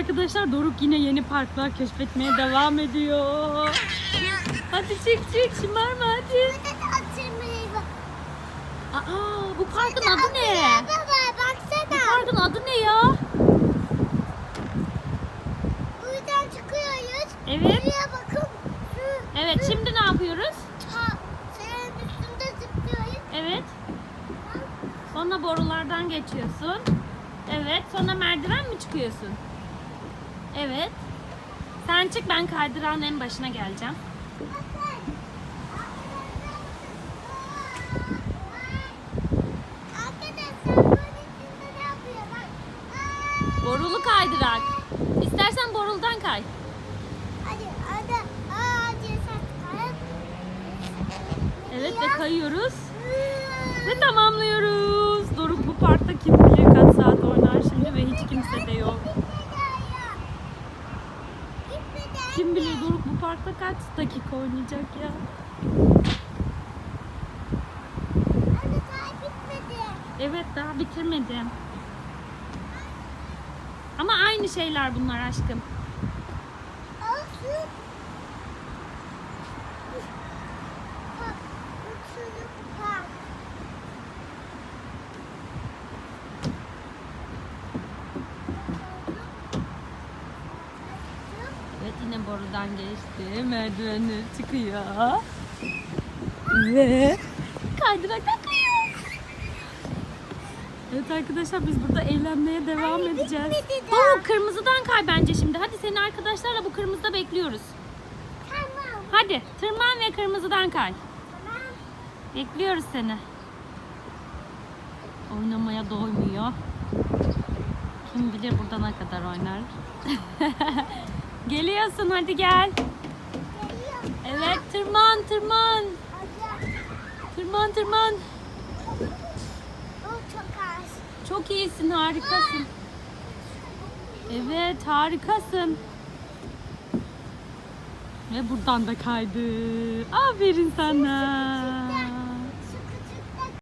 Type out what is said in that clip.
arkadaşlar Doruk yine yeni parklar keşfetmeye devam ediyor. Hadi çık çık şımarma hadi. Aa bu parkın adı ne? Bu parkın adı ne ya? Buradan çıkıyoruz. Evet. Buraya bakın. Evet şimdi ne yapıyoruz? Evet. Sonra borulardan geçiyorsun. Evet. Sonra merdiven mi çıkıyorsun? Evet. Sen çık ben kaydıranın en başına geleceğim. Borulu kaydırak. İstersen boruldan kay. Hadi hadi. Kayıp. Evet ve kayıyoruz. Ve tamamlıyoruz. Doruk bu parkta kim bilir kaç saat oynar şimdi ve hiç kimse de yok. Kim bilir Doruk bu parkta kaç dakika oynayacak ya. Anne daha bitmedi. Evet daha bitirmedim. Ama aynı şeyler bunlar aşkım. Evet yine borudan geçti. Merdivenleri çıkıyor. Ve kaydırak akıyor. Evet arkadaşlar biz burada eğlenmeye devam Anne, edeceğiz. Doruk kırmızıdan kay bence şimdi. Hadi seni arkadaşlarla bu kırmızıda bekliyoruz. Tamam. Hadi tırman ve kırmızıdan kay. Tamam. Bekliyoruz seni. Oynamaya doymuyor. Kim bilir burada ne kadar oynar. Geliyorsun hadi gel. Evet tırman tırman. Tırman tırman. Çok iyisin harikasın. Evet harikasın. Ve buradan da kaydı. Aferin sana.